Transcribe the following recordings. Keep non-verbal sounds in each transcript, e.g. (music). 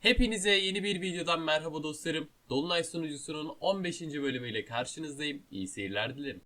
Hepinize yeni bir videodan merhaba dostlarım. Dolunay sunucusunun 15. bölümüyle karşınızdayım. İyi seyirler dilerim.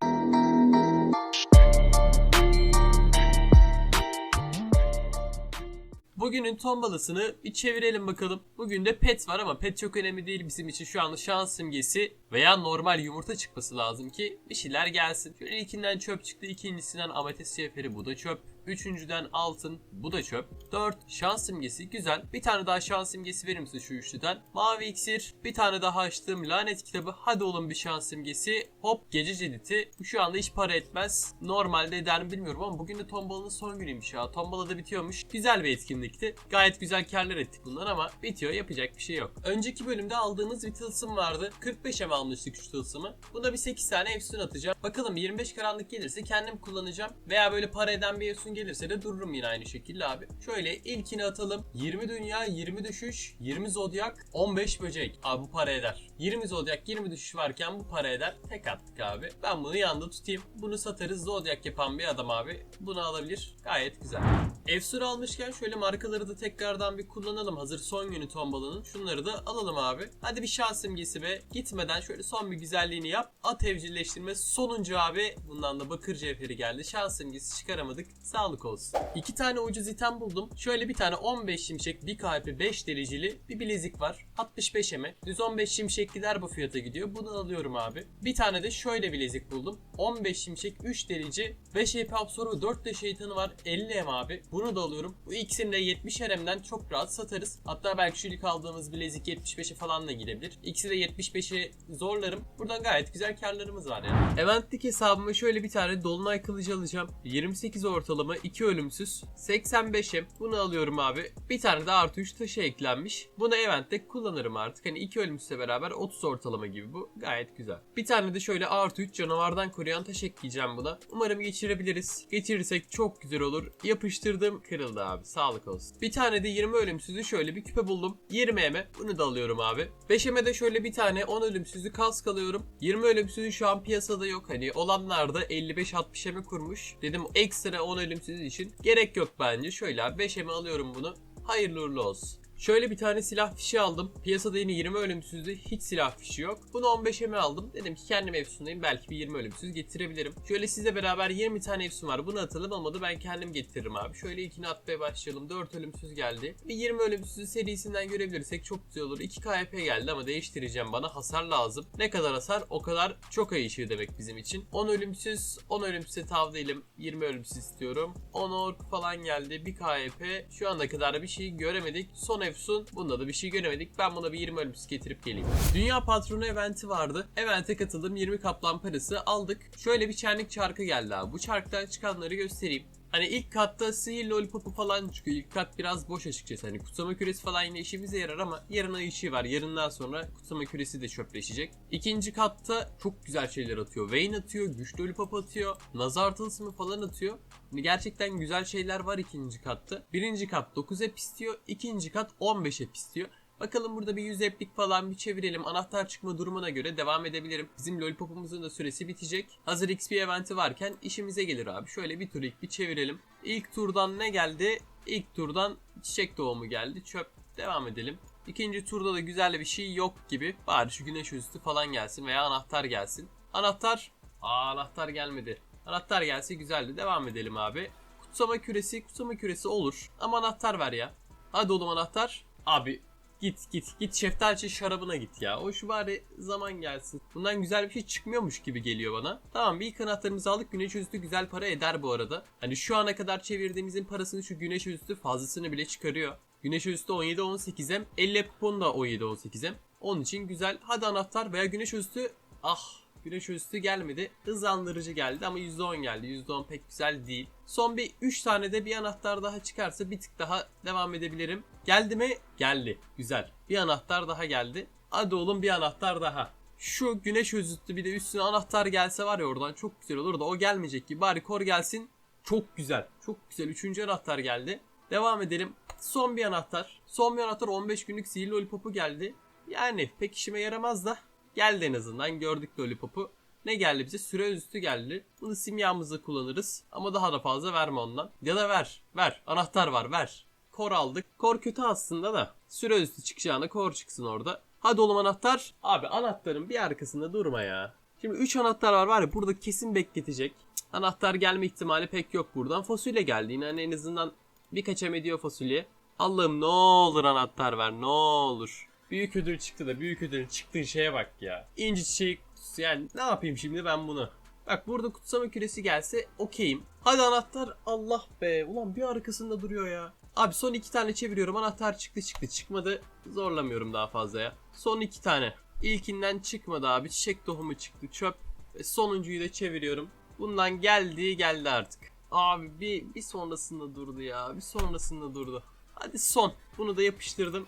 Bugünün tombalasını bir çevirelim bakalım. Bugün de pet var ama pet çok önemli değil bizim için. Şu anda şans simgesi veya normal yumurta çıkması lazım ki bir şeyler gelsin. Şöyle ilkinden çöp çıktı. ikincisinden ametist şeferi bu da çöp. Üçüncüden altın bu da çöp. 4 şans simgesi güzel. Bir tane daha şans simgesi verir misin şu üçlüden? Mavi iksir. Bir tane daha açtığım lanet kitabı. Hadi oğlum bir şans simgesi. Hop gece cediti. Bu şu anda hiç para etmez. Normalde eder mi bilmiyorum ama bugün de tombalanın son günüymüş ya. Tombala da bitiyormuş. Güzel bir etkinlikti. Gayet güzel karlar ettik bundan ama bitiyor yapacak bir şey yok. Önceki bölümde aldığımız bir tılsım vardı. 45'e mi almıştık şu tılsımı? Buna bir 8 tane efsun atacağım. Bakalım 25 karanlık gelirse kendim kullanacağım. Veya böyle para eden bir efsun gelirse de dururum yine aynı şekilde abi. Şöyle ilkini atalım. 20 dünya, 20 düşüş, 20 zodyak, 15 böcek. Abi bu para eder. 20 zodyak, 20 düşüş varken bu para eder. Tek attık abi. Ben bunu yanında tutayım. Bunu satarız. Zodyak yapan bir adam abi. Bunu alabilir. Gayet güzel. Efsur almışken şöyle markaları da tekrardan bir kullanalım. Hazır son günü tombalanın. Şunları da alalım abi. Hadi bir şans simgesi be. Gitmeden şöyle son bir güzelliğini yap. At evcilleştirme sonuncu abi. Bundan da bakır cevheri geldi. Şans simgesi çıkaramadık. Sağlık olsun. İki tane ucuz item buldum. Şöyle bir tane 15 şimşek, bir kalbi 5 dereceli bir bilezik var. 65 eme. Düz 15 şimşek gider bu fiyata gidiyor. Bunu alıyorum abi. Bir tane de şöyle bilezik buldum. 15 şimşek 3 derece 5 EP absorbu 4 de şeytanı var 50 em abi. Bunu da alıyorum. Bu ikisini de 70 RM'den çok rahat satarız. Hatta belki şu ilk aldığımız bilezik 75'e falan da gidebilir. İkisi de 75'e zorlarım. Buradan gayet güzel karlarımız var ya. Eventlik hesabıma şöyle bir tane dolunay kılıcı alacağım. 28 ortalama 2 ölümsüz. 85'im. Bunu alıyorum abi. Bir tane de artı 3 taşı eklenmiş. Bunu eventte kullanırım artık. Hani 2 ölümsüzle beraber 30 ortalama gibi bu. Gayet güzel. Bir tane de şöyle artı 3 canavardan koruyan taş ekleyeceğim buna. Umarım geçirebiliriz. Geçirirsek çok güzel olur. Yapıştırdım. Kırıldı abi. Sağlık olsun. Bir tane de 20 ölümsüzü şöyle bir küpe buldum. 20 eme. Bunu da alıyorum abi. 5 eme de şöyle bir tane 10 ölümsüzü kask alıyorum. 20 ölümsüzü şu an piyasada yok. Hani olanlar da 55-60 eme kurmuş. Dedim ekstra 10 ölümsüz için gerek yok bence. Şöyle abi 5 eme alıyorum bunu. Hayırlı uğurlu olsun. Şöyle bir tane silah fişi aldım. Piyasada yine 20 ölümsüzde hiç silah fişi yok. Bunu 15 eme aldım. Dedim ki kendim efsundayım. Belki bir 20 ölümsüz getirebilirim. Şöyle sizle beraber 20 tane efsun var. Bunu atalım olmadı ben kendim getiririm abi. Şöyle ilkini atmaya başlayalım. 4 ölümsüz geldi. Bir 20 ölümsüz serisinden görebilirsek çok güzel olur. 2 KP geldi ama değiştireceğim. Bana hasar lazım. Ne kadar hasar o kadar çok ay demek bizim için. 10 ölümsüz, 10 ölümsüze tav değilim. 20 ölümsüz istiyorum. 10 ork falan geldi. 1 KP. Şu ana kadar bir şey göremedik. Son Efsun. Bunda da bir şey göremedik. Ben buna bir 20 ölümsüz getirip geleyim. Dünya Patronu eventi vardı. Evente katıldım. 20 kaplan parası aldık. Şöyle bir çenlik çarkı geldi abi. Bu çarktan çıkanları göstereyim. Hani ilk katta sihir lollipopu falan çıkıyor. İlk kat biraz boş açıkçası. Hani kutsama küresi falan yine işimize yarar ama yarın ay ışığı var. Yarından sonra kutsama küresi de çöpleşecek. İkinci katta çok güzel şeyler atıyor. Vayne atıyor, güç lollipop atıyor, nazar tılsımı falan atıyor. Hani gerçekten güzel şeyler var ikinci katta. Birinci kat 9 ep istiyor. ikinci kat 15 ep istiyor. Bakalım burada bir 100 eplik falan bir çevirelim. Anahtar çıkma durumuna göre devam edebilirim. Bizim lollipopumuzun da süresi bitecek. Hazır XP eventi varken işimize gelir abi. Şöyle bir tur ilk bir çevirelim. İlk turdan ne geldi? İlk turdan çiçek doğumu geldi. Çöp. Devam edelim. İkinci turda da güzel bir şey yok gibi. Bari şu güneş üstü falan gelsin veya anahtar gelsin. Anahtar. Aa anahtar gelmedi. Anahtar gelse güzeldi. Devam edelim abi. Kutsama küresi, kutsama küresi olur. Ama anahtar ver ya. Hadi oğlum anahtar. Abi Git git git şeftali şarabına git ya. O şu bari zaman gelsin. Bundan güzel bir şey çıkmıyormuş gibi geliyor bana. Tamam bir ilk anahtarımızı aldık. Güneş üstü güzel para eder bu arada. Hani şu ana kadar çevirdiğimizin parasını şu güneş üstü fazlasını bile çıkarıyor. Güneş üstü 17-18'em. 50 kupon da 17-18'em. Onun için güzel. Hadi anahtar veya güneş üstü. Ah Güneş üstü gelmedi. Hızlandırıcı geldi ama %10 geldi. %10 pek güzel değil. Son bir 3 tane de bir anahtar daha çıkarsa bir tık daha devam edebilirim. Geldi mi? Geldi. Güzel. Bir anahtar daha geldi. Hadi oğlum bir anahtar daha. Şu güneş özüttü bir de üstüne anahtar gelse var ya oradan çok güzel olur da o gelmeyecek ki. Bari kor gelsin. Çok güzel. Çok güzel. Üçüncü anahtar geldi. Devam edelim. Son bir anahtar. Son bir anahtar 15 günlük sihirli lollipopu geldi. Yani pek işime yaramaz da Geldi en azından gördük Lollipop'u. Ne geldi bize? Süre üstü geldi. Bunu simyamızda kullanırız. Ama daha da fazla verme ondan. Ya da ver. Ver. Anahtar var ver. Kor aldık. Kor kötü aslında da. Süre üstü çıkacağına kor çıksın orada. Hadi oğlum anahtar. Abi anahtarın bir arkasında durma ya. Şimdi 3 anahtar var var ya burada kesin bekletecek. Anahtar gelme ihtimali pek yok buradan. Fasulye geldi yine hani en azından birkaç em ediyor fasulye. Allah'ım ne olur anahtar ver ne olur. Büyük ödül çıktı da büyük ödülün çıktığı şeye bak ya. İnci çiçeği yani ne yapayım şimdi ben bunu. Bak burada kutsama küresi gelse okeyim. Hadi anahtar Allah be. Ulan bir arkasında duruyor ya. Abi son iki tane çeviriyorum. Anahtar çıktı çıktı. Çıkmadı. Zorlamıyorum daha fazla ya. Son iki tane. İlkinden çıkmadı abi. Çiçek tohumu çıktı. Çöp. Ve sonuncuyu da çeviriyorum. Bundan geldi geldi artık. Abi bir, bir sonrasında durdu ya. Bir sonrasında durdu. Hadi son. Bunu da yapıştırdım.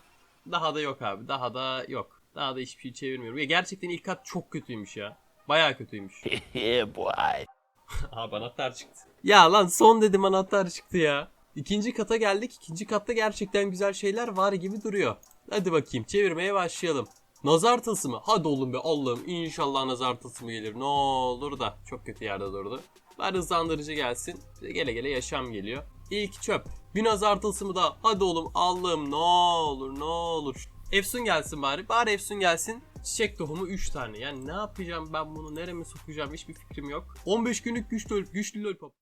Daha da yok abi. Daha da yok. Daha da hiçbir şey çevirmiyorum. Ya gerçekten ilk kat çok kötüymüş ya. Bayağı kötüymüş. (laughs) boy. (laughs) Abi anahtar çıktı. Ya lan son dedim anahtar çıktı ya. İkinci kata geldik. İkinci katta gerçekten güzel şeyler var gibi duruyor. Hadi bakayım çevirmeye başlayalım. Nazar tılsımı. Hadi oğlum be Allah'ım inşallah nazar tılsımı gelir. Ne olur da. Çok kötü yerde durdu. Bari hızlandırıcı gelsin. Gele gele yaşam geliyor. İlk çöp. Bir nazar tılsımı da. Hadi oğlum Allah'ım ne olur ne olur. Efsun gelsin bari. Bari Efsun gelsin. Çiçek tohumu 3 tane. Yani ne yapacağım ben bunu? Nereme sokacağım? Hiçbir fikrim yok. 15 günlük güçlü, güçlü lollipop.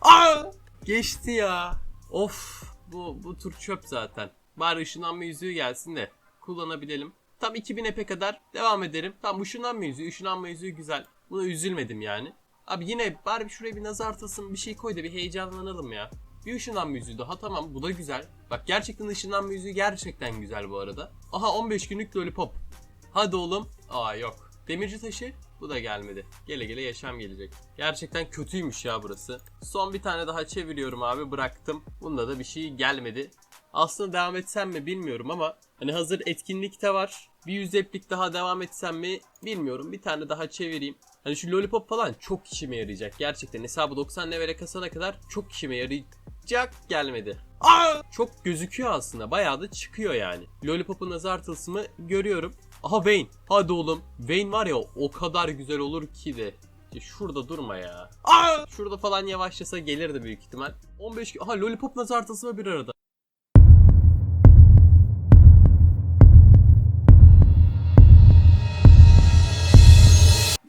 Aa! Geçti ya. Of. Bu, bu tur çöp zaten. Bari ışınlanma yüzüğü gelsin de kullanabilelim. Tam 2000 epe kadar devam ederim. Tam ışınlanma yüzüğü. Işınlanma yüzüğü güzel. Buna üzülmedim yani. Abi yine bari şuraya bir nazar tasın bir şey koy da bir heyecanlanalım ya. Bir ışınlanma yüzüğü daha tamam bu da güzel. Bak gerçekten ışınlanma yüzüğü gerçekten güzel bu arada. Aha 15 günlük lollipop. Hadi oğlum. Aa yok. Demirci taşı bu da gelmedi. Gele gele yaşam gelecek. Gerçekten kötüymüş ya burası. Son bir tane daha çeviriyorum abi bıraktım. Bunda da bir şey gelmedi. Aslında devam etsem mi bilmiyorum ama hani hazır etkinlikte var. Bir yüz replik daha devam etsem mi bilmiyorum. Bir tane daha çevireyim. Hani şu lollipop falan çok işime yarayacak. Gerçekten hesabı 90 levele kasana kadar çok işime yarayacak gelmedi. Aa! Çok gözüküyor aslında. Bayağı da çıkıyor yani. Lollipop'un nazar tılsımı görüyorum. Aha Vayne. Hadi oğlum. Vayne var ya o kadar güzel olur ki de. Ya şurada durma ya. Aa! Şurada falan yavaşlasa gelirdi büyük ihtimal. 15 Aha Lollipop nazar tılsımı bir arada.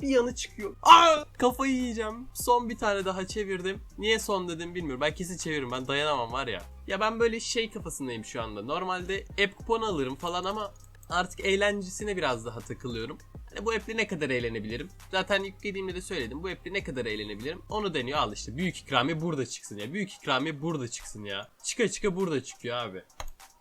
Bir yanı çıkıyor. Aa! Kafayı yiyeceğim. Son bir tane daha çevirdim. Niye son dedim bilmiyorum. Ben kesin çeviririm. Ben dayanamam var ya. Ya ben böyle şey kafasındayım şu anda. Normalde app kuponu alırım falan ama artık eğlencesine biraz daha takılıyorum. Hani bu app'le ne kadar eğlenebilirim? Zaten yüklediğimde de söyledim. Bu app'le ne kadar eğlenebilirim? Onu deniyor al işte. Büyük ikramiye burada çıksın ya. Büyük ikramiye burada çıksın ya. Çıka çıka burada çıkıyor abi.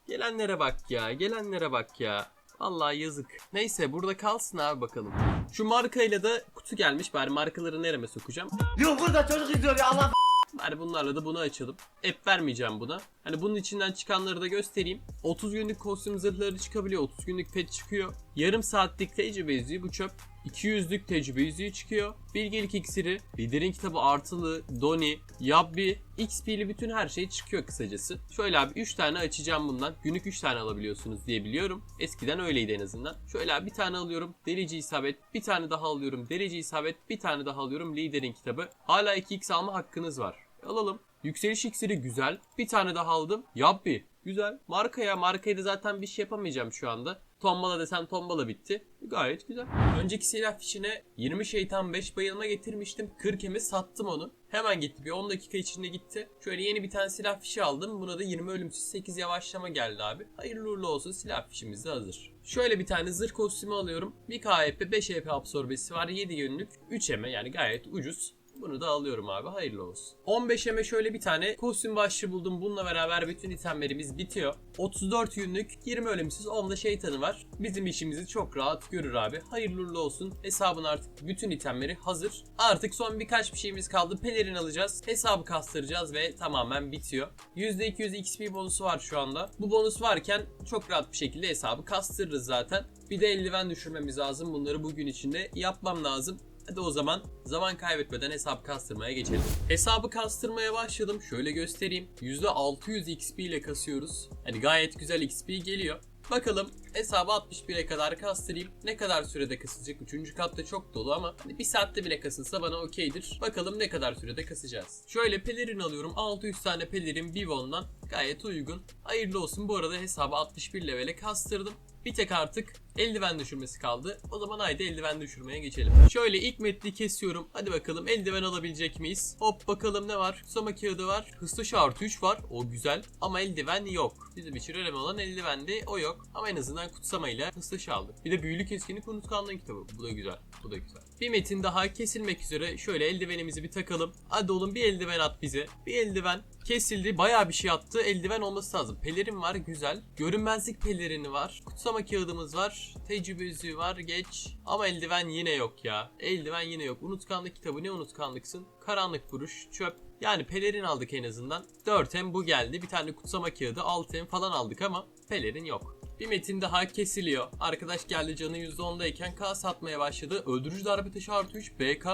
Gelenlere bak ya. Gelenlere bak ya. Vallahi yazık. Neyse burada kalsın abi bakalım. Şu markayla da kutu gelmiş. Bari markaları nereme sokacağım? Yok burada çocuk izliyor ya Allah. Bari bunlarla da bunu açalım. App vermeyeceğim buna. Hani bunun içinden çıkanları da göstereyim. 30 günlük kostüm zırhları çıkabiliyor. 30 günlük pet çıkıyor. Yarım saatlik tecrübe yüzüğü bu çöp. 200'lük tecrübe yüzüğü çıkıyor. Bilgelik iksiri, liderin kitabı artılı, doni, yabbi, XP'li bütün her şey çıkıyor kısacası. Şöyle abi 3 tane açacağım bundan. Günlük 3 tane alabiliyorsunuz diye biliyorum. Eskiden öyleydi en azından. Şöyle abi bir tane alıyorum. Delici isabet. Bir tane daha alıyorum. Delici isabet. Bir tane daha alıyorum. Liderin kitabı. Hala 2x alma hakkınız var. Alalım. Yükseliş iksiri güzel. Bir tane daha aldım. Yabbi. Güzel. Markaya markaya da zaten bir şey yapamayacağım şu anda. Tombala desem tombala bitti. Gayet güzel. Önceki silah fişine 20 şeytan 5 bayılma getirmiştim. 40 emi sattım onu. Hemen gitti. Bir 10 dakika içinde gitti. Şöyle yeni bir tane silah fişi aldım. Buna da 20 ölümsüz 8 yavaşlama geldi abi. Hayırlı uğurlu olsun silah fişimiz de hazır. Şöyle bir tane zırh kostümü alıyorum. 1 KP 5 EP absorbesi var. 7 günlük 3 eme yani gayet ucuz. Bunu da alıyorum abi hayırlı olsun. 15 eme şöyle bir tane kostüm başlığı buldum. Bununla beraber bütün itemlerimiz bitiyor. 34 günlük 20 ölümsüz 10 da şeytanı var. Bizim işimizi çok rahat görür abi. Hayırlı olsun. Hesabın artık bütün itemleri hazır. Artık son birkaç bir şeyimiz kaldı. Pelerin alacağız. Hesabı kastıracağız ve tamamen bitiyor. %200 XP bonusu var şu anda. Bu bonus varken çok rahat bir şekilde hesabı kastırırız zaten. Bir de eldiven düşürmemiz lazım. Bunları bugün içinde yapmam lazım. Hadi o zaman zaman kaybetmeden hesap kastırmaya geçelim. Hesabı kastırmaya başladım. Şöyle göstereyim. %600 XP ile kasıyoruz. Hani gayet güzel XP geliyor. Bakalım hesabı 61'e kadar kastırayım. Ne kadar sürede kasılacak? Üçüncü katta çok dolu ama hani bir saatte bile kasılsa bana okeydir. Bakalım ne kadar sürede kasacağız. Şöyle pelerin alıyorum. 600 tane pelerin Bivon'dan gayet uygun. Hayırlı olsun. Bu arada hesabı 61 levele kastırdım. Bir tek artık eldiven düşürmesi kaldı. O zaman haydi eldiven düşürmeye geçelim. Şöyle ilk metni kesiyorum. Hadi bakalım eldiven alabilecek miyiz? Hop bakalım ne var? Kusama kağıdı var. Hızlı şartı 3 var. O güzel. Ama eldiven yok. Bizim için önemli olan eldivendi. O yok. Ama en azından kutsamayla hızlı aldık. Bir de büyülü keskinlik unutkanlığı kitabı. Bu da güzel. Bu da güzel. Bir metin daha kesilmek üzere. Şöyle eldivenimizi bir takalım. Hadi oğlum bir eldiven at bize. Bir eldiven kesildi. Bayağı bir şey attı. Eldiven olması lazım. Pelerin var güzel. Görünmezlik pelerini var. Kutsama kağıdımız var. Tecrübe yüzüğü var. Geç. Ama eldiven yine yok ya. Eldiven yine yok. Unutkanlık kitabı ne unutkanlıksın? Karanlık vuruş. Çöp. Yani pelerin aldık en azından. 4M bu geldi. Bir tane kutsama kağıdı 6M falan aldık ama pelerin yok. Bir metin daha kesiliyor. Arkadaş geldi canı %10'dayken K satmaya başladı. Öldürücü darbe taşı artı 3 BK.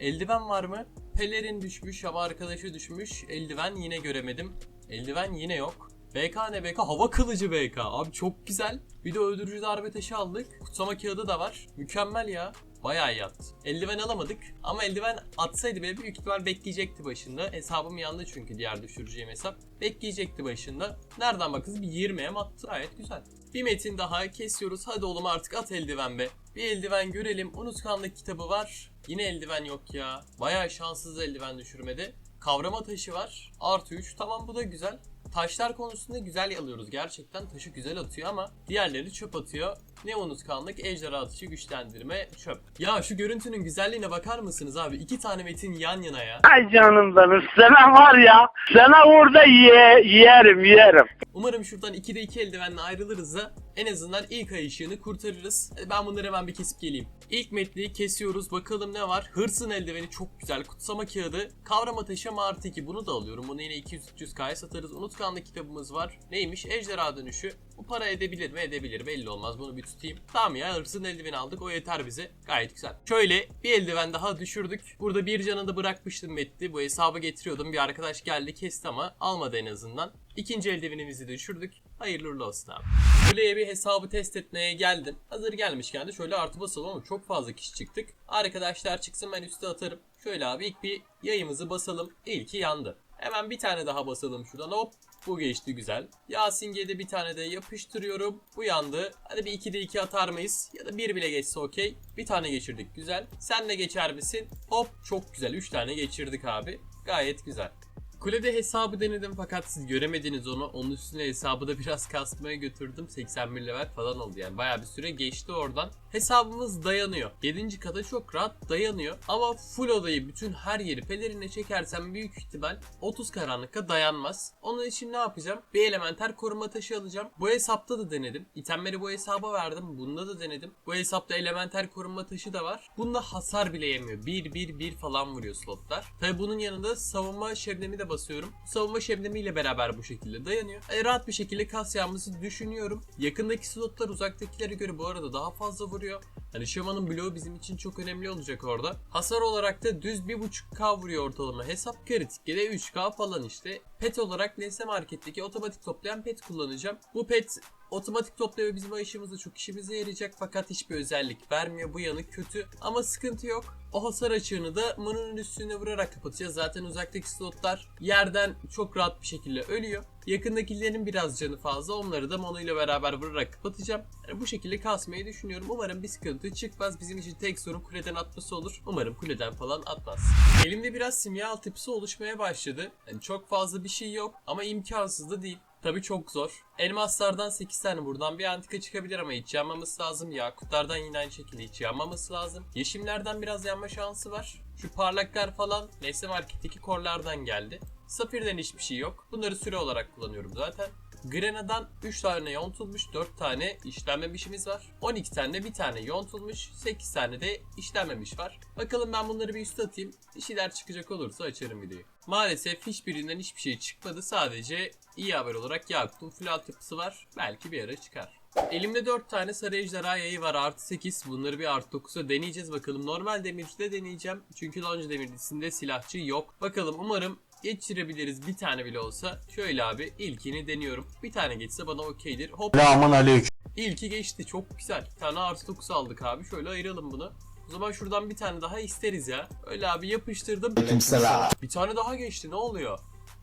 Eldiven var mı? Pelerin düşmüş ama arkadaşı düşmüş. Eldiven yine göremedim. Eldiven yine yok. BK ne BK? Hava kılıcı BK. Abi çok güzel. Bir de öldürücü darbe taşı aldık. Kutsama kağıdı da var. Mükemmel ya. Bayağı iyi. Eldiven alamadık ama eldiven atsaydı bile büyük ihtimal bekleyecekti başında. Hesabım yandı çünkü diğer düşüreceğim hesap. Bekleyecekti başında. Nereden bakız bir 20'ye mi attı gayet güzel. Bir metin daha kesiyoruz. Hadi oğlum artık at eldiven be. Bir eldiven görelim. Unutkanlık kitabı var. Yine eldiven yok ya. Bayağı şanssız eldiven düşürmedi. Kavrama taşı var. Artı 3. Tamam bu da güzel. Taşlar konusunda güzel alıyoruz gerçekten. Taşı güzel atıyor ama diğerleri çöp atıyor. Ne unutkanlık, ejderha atışı, güçlendirme, çöp. Ya şu görüntünün güzelliğine bakar mısınız abi? İki tane metin yan yana ya. Ay canım benim sana var ya sana orada ye, yerim yerim. Umarım şuradan 2'de 2 eldivenle ayrılırız da en azından ilk ay ışığını kurtarırız. Ben bunları hemen bir kesip geleyim. İlk metliği kesiyoruz. Bakalım ne var? Hırsın eldiveni çok güzel. Kutsama kağıdı. Kavrama taşı ama artı 2. Bunu da alıyorum. Bunu yine 200-300k'ya satarız. Unutkanlık kitabımız var. Neymiş? Ejderha dönüşü. Bu para edebilir mi? Edebilir. Belli olmaz. Bunu bir tutayım. Tamam ya hırsın eldiveni aldık. O yeter bize. Gayet güzel. Şöyle bir eldiven daha düşürdük. Burada bir canı da bırakmıştım Metti. Bu hesabı getiriyordum. Bir arkadaş geldi kesti ama almadı en azından. İkinci eldivenimizi düşürdük. Hayırlı uğurlu olsun abi. Kuleye bir hesabı test etmeye geldim. Hazır gelmişken de şöyle artı basalım ama çok fazla kişi çıktık. Arkadaşlar çıksın ben üste atarım. Şöyle abi ilk bir yayımızı basalım. İlki yandı. Hemen bir tane daha basalım şuradan hop. Bu geçti güzel. Yasinge'ye de bir tane de yapıştırıyorum. Bu yandı. Hadi bir 2'de 2 atar mıyız? Ya da 1 bile geçse okey. Bir tane geçirdik güzel. Sen de geçer misin? Hop çok güzel. 3 tane geçirdik abi. Gayet güzel. Kulede hesabı denedim fakat siz göremediniz onu. Onun üstüne hesabı da biraz (laughs) kasmaya götürdüm. 81 level falan oldu yani. Bayağı bir süre geçti oradan. Hesabımız dayanıyor. 7. kata çok rahat dayanıyor. Ama full odayı bütün her yeri pelerinle çekersem büyük ihtimal 30 karanlıkta dayanmaz. Onun için ne yapacağım? Bir elementer koruma taşı alacağım. Bu hesapta da denedim. İtemleri bu hesaba verdim. Bunda da denedim. Bu hesapta elementer koruma taşı da var. Bunda hasar bile yemiyor. 1 1 1 falan vuruyor slotlar. Tabi bunun yanında savunma şebnemi de basıyorum. Savunma şebnemiyle beraber bu şekilde dayanıyor. E, rahat bir şekilde kas yapması düşünüyorum. Yakındaki slotlar uzaktakilere göre bu arada daha fazla vuruyor. Hani Shaman'ın bloğu bizim için çok önemli olacak orada. Hasar olarak da düz 1.5k vuruyor ortalama hesap. Kritikte de 3k falan işte. Pet olarak Nesne Market'teki otomatik toplayan pet kullanacağım. Bu pet otomatik topluyor bizim işimizde çok işimize yarayacak fakat hiçbir özellik vermiyor. Bu yanı kötü ama sıkıntı yok. O hasar açığını da Mono'nun üstüne vurarak kapatacağız. Zaten uzaktaki slotlar yerden çok rahat bir şekilde ölüyor. Yakındakilerin biraz canı fazla. Onları da Mono ile beraber vurarak kapatacağım. Yani bu şekilde kasmayı düşünüyorum. Umarım bir sıkıntı çıkmaz. Bizim için tek sorun kuleden atması olur. Umarım kuleden falan atmaz. Elimde biraz simya altyapısı oluşmaya başladı. Yani çok fazla bir şey yok ama imkansız da değil. Tabi çok zor. Elmaslardan 8 tane buradan bir antika çıkabilir ama hiç yanmaması lazım. Yakutlardan yine aynı şekilde hiç yanmaması lazım. Yeşimlerden biraz yanma şansı var. Şu parlaklar falan Nesne Market'teki korlardan geldi. Safir'den hiçbir şey yok. Bunları süre olarak kullanıyorum zaten. Grena'dan 3 tane yontulmuş, 4 tane işlenmemişimiz var. 12 tane bir tane yontulmuş, 8 tane de işlenmemiş var. Bakalım ben bunları bir üste atayım. Bir şeyler çıkacak olursa açarım videoyu. Maalesef hiçbirinden hiçbir şey çıkmadı. Sadece iyi haber olarak Yakut'un full altyapısı var. Belki bir ara çıkar. Elimde 4 tane sarı ejderha yayı var artı 8. Bunları bir artı 9'a deneyeceğiz bakalım. Normal demircide deneyeceğim. Çünkü lonca demircisinde silahçı yok. Bakalım umarım geçirebiliriz bir tane bile olsa. Şöyle abi ilkini deniyorum. Bir tane geçse bana okeydir. Hop Selamun aleyküm. İlki geçti çok güzel. Bir tane artı 9 aldık abi. Şöyle ayıralım bunu. O zaman şuradan bir tane daha isteriz ya. Öyle abi yapıştırdım. Bir tane daha geçti ne oluyor?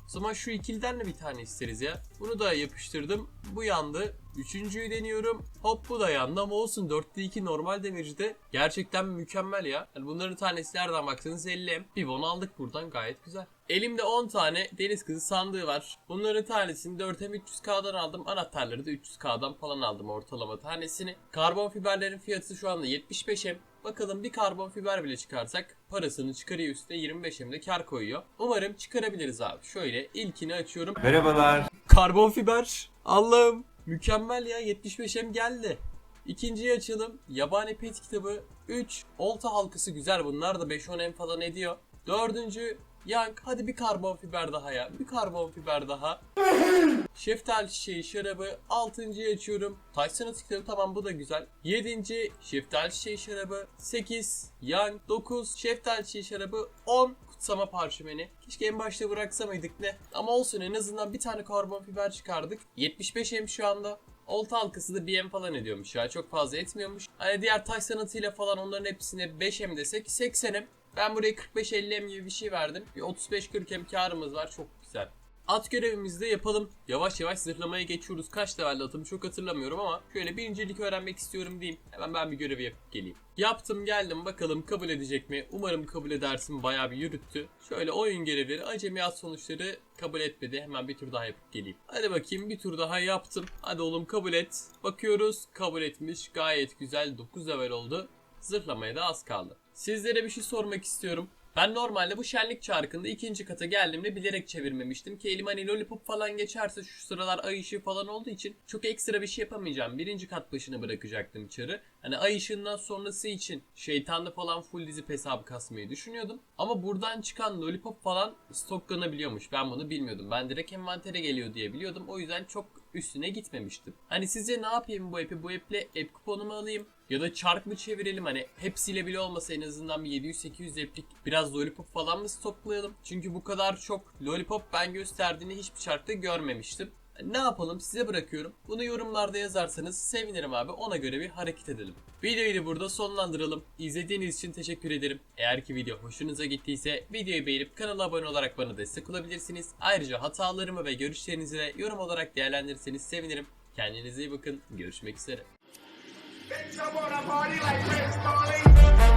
O zaman şu ikiliden de bir tane isteriz ya. Bunu da yapıştırdım. Bu yandı. Üçüncüyü deniyorum. Hop bu da yandı ama olsun 4'te 2 normal demircide. Gerçekten mükemmel ya. Yani bunların tanesi nereden baksanız 50 Bir bon aldık buradan gayet güzel. Elimde 10 tane deniz kızı sandığı var. Bunların tanesini 4M 300K'dan aldım. Anahtarları da 300K'dan falan aldım ortalama tanesini. Karbon fiberlerin fiyatı şu anda 75M. Bakalım bir karbon fiber bile çıkarsak parasını çıkarıyor üstüne 25 de kar koyuyor. Umarım çıkarabiliriz abi. Şöyle ilkini açıyorum. Merhabalar. Karbon fiber. Allah'ım. Mükemmel ya 75M geldi. İkinciyi açalım. Yabani pet kitabı 3. Olta halkası güzel bunlar da 5-10M falan ediyor. Dördüncü Yank hadi bir karbon fiber daha ya. Bir karbon fiber daha. (laughs) Şeftali çiçeği şarabı. Altıncıyı açıyorum. Taş sanatı kitabı tamam bu da güzel. Yedinci şeftali çiçeği şarabı. Sekiz Yank. Dokuz şeftali çiçeği şarabı. On kutsama parşömeni. Keşke en başta bıraksamaydık ne. Ama olsun en azından bir tane karbon fiber çıkardık. 75 hem şu anda. Olta halkası da BM falan ediyormuş ya. Çok fazla etmiyormuş. Hani diğer taş sanatıyla falan onların hepsine 5 hem desek 80 hem. Ben buraya 45-50 hem gibi bir şey verdim. Bir 35-40 hem karımız var. Çok güzel. At görevimizi de yapalım. Yavaş yavaş zırhlamaya geçiyoruz. Kaç level atım çok hatırlamıyorum ama şöyle birincilik öğrenmek istiyorum diyeyim. Hemen ben bir görevi yapıp geleyim. Yaptım geldim bakalım kabul edecek mi? Umarım kabul edersin bayağı bir yürüttü. Şöyle oyun görevleri acemi at sonuçları kabul etmedi. Hemen bir tur daha yapıp geleyim. Hadi bakayım bir tur daha yaptım. Hadi oğlum kabul et. Bakıyoruz kabul etmiş. Gayet güzel 9 level oldu. Zırhlamaya da az kaldı. Sizlere bir şey sormak istiyorum. Ben normalde bu şenlik çarkında ikinci kata geldiğimde bilerek çevirmemiştim ki elim hani lollipop falan geçerse şu sıralar ay ışığı falan olduğu için çok ekstra bir şey yapamayacağım. Birinci kat başına bırakacaktım çarı. Hani ay ışığından sonrası için şeytanlı falan full dizip hesabı kasmayı düşünüyordum. Ama buradan çıkan lollipop falan stoklanabiliyormuş. Ben bunu bilmiyordum. Ben direkt envantere geliyor diye biliyordum. O yüzden çok üstüne gitmemiştim. Hani sizce ne yapayım bu app'i? Bu app'le app kuponumu alayım? Ya da çark mı çevirelim hani hepsiyle bile olmasa en azından bir 700-800 replik biraz lollipop falan mı stoklayalım? Çünkü bu kadar çok lollipop ben gösterdiğini hiçbir çarkta görmemiştim. Ne yapalım size bırakıyorum. Bunu yorumlarda yazarsanız sevinirim abi ona göre bir hareket edelim. Videoyu da burada sonlandıralım. İzlediğiniz için teşekkür ederim. Eğer ki video hoşunuza gittiyse videoyu beğenip kanala abone olarak bana destek olabilirsiniz. Ayrıca hatalarımı ve görüşlerinizi de yorum olarak değerlendirirseniz sevinirim. Kendinize iyi bakın. Görüşmek üzere. Bitch, I wanna party like Chris Farley.